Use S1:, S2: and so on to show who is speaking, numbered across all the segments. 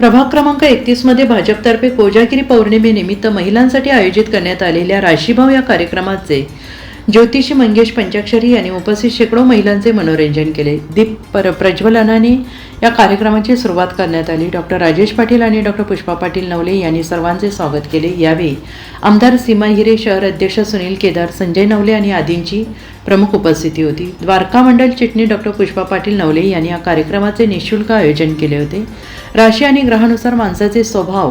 S1: प्रभाग क्रमांक एकतीसमध्ये भाजपतर्फे कोजागिरी पौर्णिमेनिमित्त महिलांसाठी आयोजित करण्यात आलेल्या राशीभाव या कार्यक्रमाचे ज्योतिषी मंगेश पंचाक्षरी यांनी उपस्थित शेकडो महिलांचे मनोरंजन केले. दीप पर प्रज्वलनाने या कार्यक्रमाची सुरुवात करण्यात आली. डॉक्टर राजेश पाटील आणि डॉक्टर पुष्पा पाटील नवले यांनी सर्वांचे स्वागत केले. यावेळी आमदार सीमा हिरे शहर अध्यक्ष सुनील केदार संजय नवले आणि आदींची प्रमुख उपस्थिती होती. द्वारका मंडल चिटणी डॉक्टर पुष्पा पाटील नवले यांनी या कार्यक्रमाचे निशुल्क आयोजन केले होते. राशी आणि ग्रहानुसार माणसाचे स्वभाव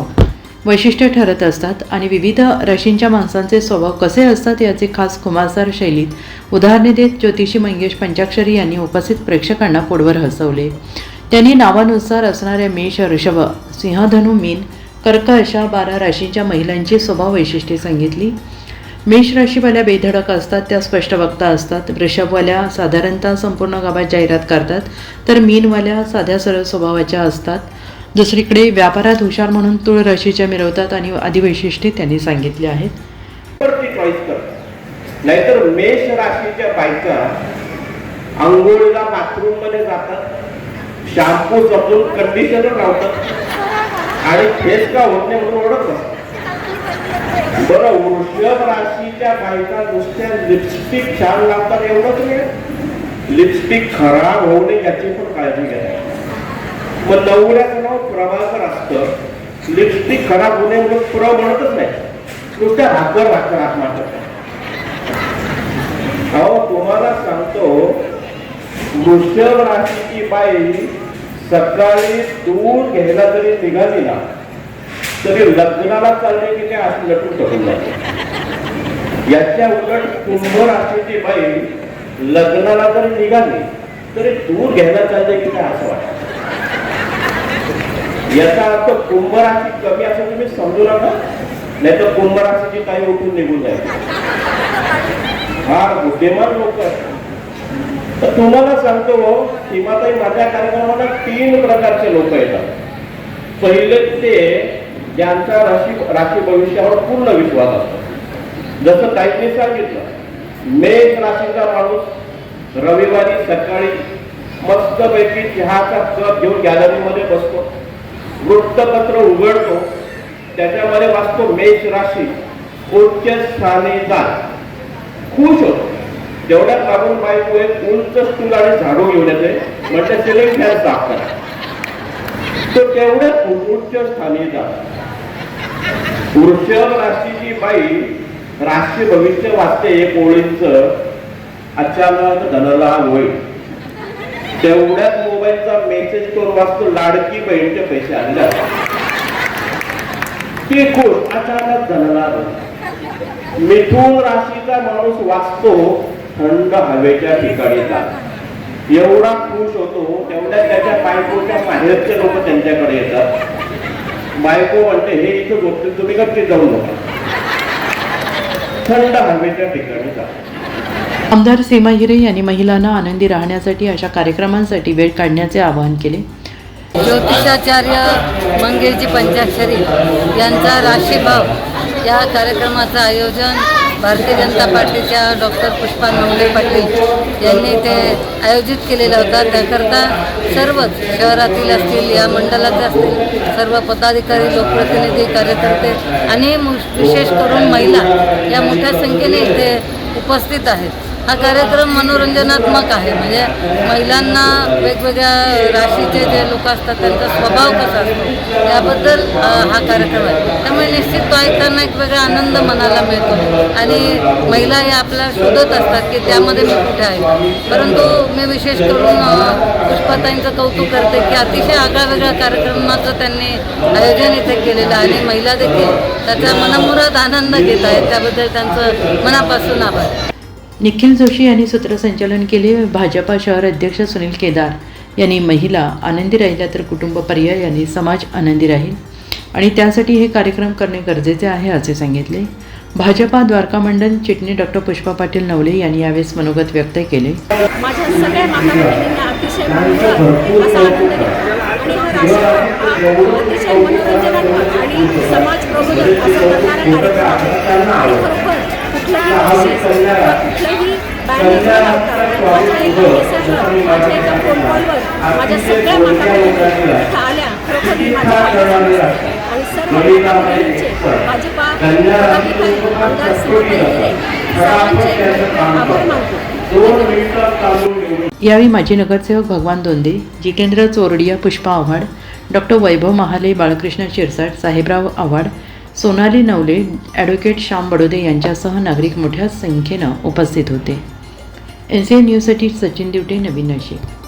S1: वैशिष्ट्य ठरत असतात आणि विविध राशींच्या माणसांचे स्वभाव कसे असतात याचे खास खुमासार शैलीत उदाहरणे देत ज्योतिषी मंगेश पंचाक्षरी यांनी उपस्थित प्रेक्षकांना पोटवर हसवले. त्यांनी नावानुसार असणाऱ्या मेष ऋषभ सिंहधनु मीन कर्क अशा बारा राशींच्या महिलांची स्वभाव वैशिष्ट्ये सांगितली. मेष राशीवाल्या बेधडक असतात त्या स्पष्ट वक्ता असतात. वृषभवाल्या साधारणतः संपूर्ण गावात जाहिरात करतात तर मीनवाल्या साध्या सरळ स्वभावाच्या असतात. दुसरीकडे व्यापारात हुशार म्हणून तुळ राशीच्या मिरवतात आणि आदी वैशिष्ट्ये त्यांनी सांगितली आहेत.
S2: तर चॉईस कर. नाहीतर मेष राशीच्या बायका आंघोळीला बाथरूममध्ये जातात शॅम्पू जपून कंडिशनर लावतात आणि फेस का होत नाही म्हणून ओढत बरं वृषभ राशीच्या बायका नुसत्या लिपस्टिक छान लावतात एवढंच नाही. लिपस्टिक खराब होऊ नये याची पण काळजी घ्या. मग नवऱ्याचं नाव प्रभाकर असतं. लिपस्टिक खराब होऊ नये म्हणून प्र म्हणतच नाही. नुसत्या हाकर हाकर हात मारतात अहो तुम्हाला सांगतो वृषभ राशीची बाई सकाळी दूध घ्यायला जरी निघाली ना तरी लग्नाला चालले की काय असं लटून टकून जाते. याच्या उलट कुंभ राशीची बाई लग्नाला जरी निघाली तरी दूर घ्यायला चालले की काय असं वाटतं. याचा अर्थ कुंभ राशी कमी असं तुम्ही समजू नका नाही तर कुंभ राशीची काही उठून निघून जाईल. फार बुद्धिमान लोक आहेत. तर तुम्हाला सांगतो सीमाताई माझ्या कार्यक्रमाला तीन प्रकारचे लोक येतात. पहिले ते ज्यांचा राशी राशी भविष्यावर पूर्ण विश्वास असतो. जसं काहींनी सांगितलं मेघ राशीचा माणूस रविवारी सकाळी मस्तपैकी चहाचा कप घेऊन गॅलरीमध्ये बसतो. वृत्तपत्र उघडतो त्याच्यामध्ये वाचतो मेष राशी उच्च स्थाने जात. खुश होतो. तेवढ्यात लागून बायको एक उंच स्टूल आणि झाडू घेऊन येते म्हणजे सिलिंग फॅन साफ करा. तो तेवढ्यात उच्च स्थानी जात. वृषभ राशीची बाई राशी भविष्य वाचते एक ओळींच अचानक धनला होईल. तेवढ्यात मोबाईलचा मेसेज करून वाचतो लाडकी बहिणीचे पैसे आणले ते खुश अचानक धनलाभ मिथुन राशीचा माणूस वाचतो थंड हवेच्या ठिकाणी जात एवढा खुश होतो तेवढ्या त्याच्या बायकोच्या बाहेरचे लोक त्यांच्याकडे येतात. बायको म्हणते हे इथे झोपते तुम्ही कधी जाऊ नका. थंड हवेच्या ठिकाणी जात
S1: आमदार सीमा हिरे यांनी महिलांना आनंदी राहण्यासाठी अशा कार्यक्रमांसाठी वेळ काढण्याचे आवाहन केले.
S3: ज्योतिषाचार्य मंगेशजी पंचाक्षरी यांचा राशीभाव या कार्यक्रमाचं आयोजन भारतीय जनता पार्टीच्या डॉक्टर पुष्पा नवले पाटील यांनी ते आयोजित केलेलं होतं. त्याकरता सर्वच शहरातील असतील या मंडळाचे असतील सर्व पदाधिकारी लोकप्रतिनिधी कार्यकर्ते आणि मु- विशेष करून महिला या मोठ्या संख्येने इथे उपस्थित आहेत. हा कार्यक्रम मनोरंजनात्मक आहे. म्हणजे महिलांना वेगवेगळ्या राशीचे जे लोक असतात त्यांचा स्वभाव कसा असतो याबद्दल हा कार्यक्रम आहे. त्यामुळे निश्चित तो ऐकताना एक वेगळा आनंद मनाला मिळतो. आणि महिला या आपल्या शोधत असतात की त्यामध्ये मी कुठे आहे. परंतु मी विशेष करून पुष्पाताईंचं कौतुक करते की अतिशय आगळा कार्यक्रमाचं त्यांनी आयोजन इथे केलेलं आहे. आणि महिला देखील त्याचा मनमुराद आनंद घेत आहेत. त्याबद्दल त्यांचं मनापासून आभार.
S1: निखिल जोशी यांनी सूत्रसंचालन केले. भाजपा शहर अध्यक्ष सुनील केदार यांनी महिला आनंदी राहिल्या तर कुटुंब पर्याय यांनी समाज आनंदी राहील. आणि त्यासाठी हे कार्यक्रम करणे गरजेचे आहे असे सांगितले. भाजपा द्वारका मंडल चिटणी डॉक्टर पुष्पा पाटील नवले यांनी यावेळेस मनोगत व्यक्त केले.
S4: माझ्या सगळ्या अतिशय आणि आणि समाज प्रबोधन कुठलाही विशेष किंवा कुठलंही माझ्या एका मेसेजवर माझ्या एका फोन कॉलवर माझ्या सगळ्या माता आल्या
S2: खरोखर मी माझ्या आणि सर्व आमदार सर्वांचे आभार मानतो
S1: यावेळी माजी नगरसेवक भगवान दोंदे जितेंद्र चोरडिया पुष्पा आव्हाड डॉक्टर वैभव महाले बाळकृष्ण शिरसाट साहेबराव आव्हाड सोनाली नवले ॲडव्होकेट श्याम बडोदे यांच्यासह नागरिक मोठ्या संख्येनं उपस्थित होते. एन सी न्यूजसाठी सचिन दिवटे नवीन नाशिक